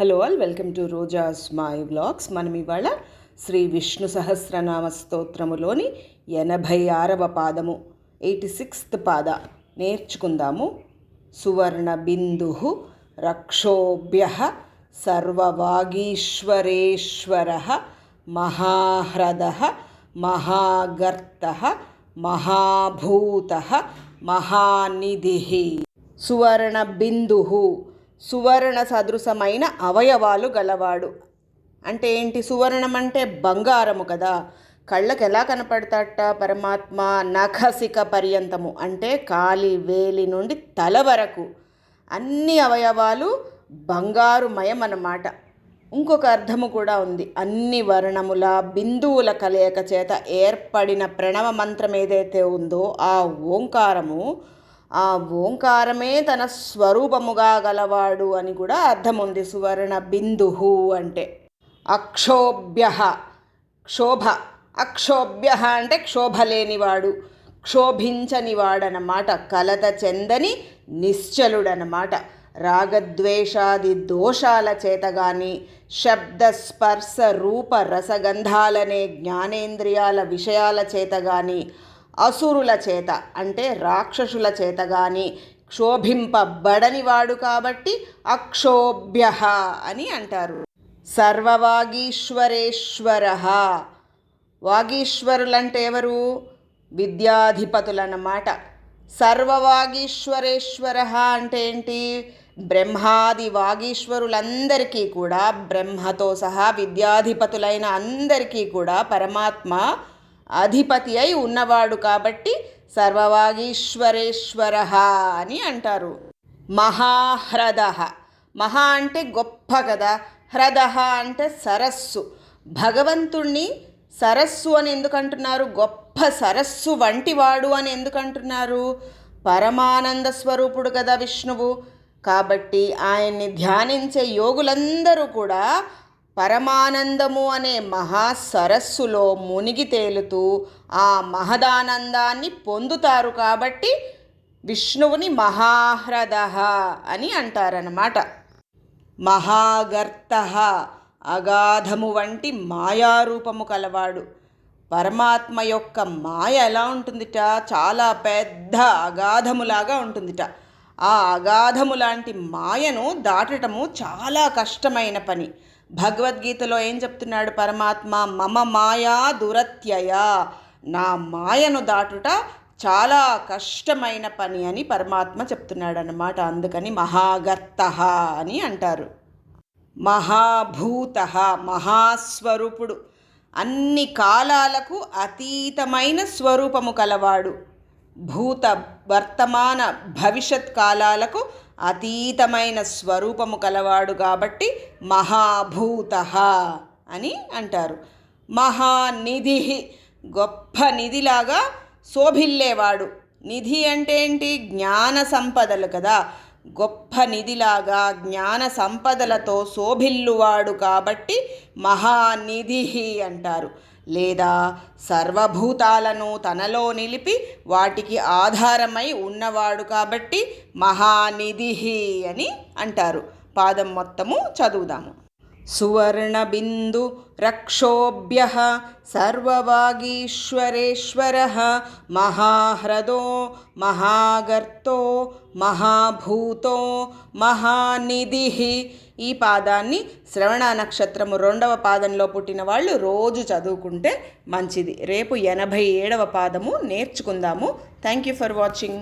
Hello all welcome to Roja's my vlogs. మనం ఇవాళ శ్రీ విష్ణు సహస్రనామ స్తోత్రములోని ఎనభై ఆరవ పాదము ఎయిటీ సిక్స్త్ పాద నేర్చుకుందాము. సువర్ణ బిందు రక్షోభ్య సర్వవాగీశ్వరేశ్వర మహాహ్రద మహాగర్త మహాభూత మహానిధి. సువర్ణ బిందు సువర్ణ సదృశమైన అవయవాలు గలవాడు. అంటే ఏంటి? సువర్ణం అంటే బంగారము కదా. కళ్ళకు ఎలా కనపడతాట? పరమాత్మ నఖసిక పర్యంతము. అంటే కాలి వేలి నుండి తల వరకు అన్ని అవయవాలు బంగారుమయం అన్నమాట. ఇంకొక అర్థము కూడా ఉంది. అన్ని వర్ణముల బిందువుల కలయిక చేత ఏర్పడిన ప్రణవ మంత్రం ఏదైతే ఉందో ఆ ఓంకారము ఆ ఓంకారమే తన స్వరూపముగా గలవాడు అని కూడా అర్థం ఉంది సువర్ణ బిందు అంటే. అక్షోభ్య క్షోభ అక్షోభ్య అంటే క్షోభ లేనివాడు క్షోభించనివాడనమాట కలత చెందని నిశ్చలుడనమాట రాగద్వేషాది దోషాల చేత కానీ శబ్ద స్పర్శ రూప రసగంధాలనే జ్ఞానేంద్రియాల విషయాల చేత కానీ అసురుల చేత అంటే రాక్షసుల చేత కానీ క్షోభింపబడనివాడు కాబట్టి అక్షోభ్య అని అంటారు. సర్వవాగీశ్వరేశ్వర. వాగీశ్వరులంటే ఎవరు? విద్యాధిపతులన్నమాట. సర్వవాగీశ్వరేశ్వర అంటే ఏంటి? బ్రహ్మాది వాగీశ్వరులందరికీ కూడా బ్రహ్మతో సహా విద్యాధిపతులైన అందరికీ కూడా పరమాత్మ అధిపతి అయి ఉన్నవాడు కాబట్టి సర్వవాగీశ్వరేశ్వర అని అంటారు. మహాహ్రద. మహా అంటే గొప్ప కదా. హ్రద అంటే సరస్సు. భగవంతుణ్ణి సరస్సు అని ఎందుకంటున్నారు గొప్ప సరస్సు వంటివాడు అని ఎందుకంటున్నారు పరమానంద స్వరూపుడు కదా విష్ణువు. కాబట్టి ఆయన్ని ధ్యానించే యోగులందరూ కూడా పరమానందము అనే మహాసరస్సులో మునిగి తేలుతూ ఆ మహదానందాన్ని పొందుతారు కాబట్టి విష్ణువుని మహాహ్రద అని అంటారన్నమాట. మహాగర్త అగాధము వంటి మాయారూపము కలవాడు. పరమాత్మ యొక్క మాయ ఎలా ఉంటుందిట? చాలా పెద్ద అగాధములాగా ఉంటుందిట. ఆ అగాధము లాంటి మాయను దాటటము చాలా కష్టమైన పని. భగవద్గీతలో ఏం చెప్తున్నాడు పరమాత్మ? మమ మాయా దురత్యయ. నా మాయను దాటుట చాలా కష్టమైన పని అని పరమాత్మ చెప్తున్నాడు అన్నమాట అందుకని మహాగర్త అని అంటారు. మహాభూత మహాస్వరూపుడు. అన్ని కాలాలకు అతీతమైన స్వరూపము కలవాడు. భూత వర్తమాన భవిష్యత్ కాలాలకు అతీతమైన స్వరూపము కలవాడు కాబట్టి మహాభూత అని అంటారు. మహానిధి గొప్ప నిధిలాగా శోభిల్లేవాడు. నిధి అంటే ఏంటి? జ్ఞాన సంపదలు కదా. గొప్ప నిధిలాగా జ్ఞాన సంపదలతో శోభిల్లువాడు కాబట్టి మహానిధి అంటారు. లేదా సర్వభూతాలను తనలో నిలిపి వాటికి ఆధారమై ఉన్నవాడు కాబట్టి మహానిధి అని అంటారు. పాదం మొత్తము చదువుదాము. సువర్ణబిందు రక్షోభ్య సర్వవాగీశ్వరేశ్వర మహాహ్రదో మహాగర్తో మహాభూతో మహానిధి ఈ పాదాన్ని శ్రవణ నక్షత్రము రెండవ పాదంలో పుట్టిన వాళ్ళు రోజు చదువుకుంటే మంచిది. రేపు ఎనభై ఏడవ పాదము నేర్చుకుందాము. Thank you for watching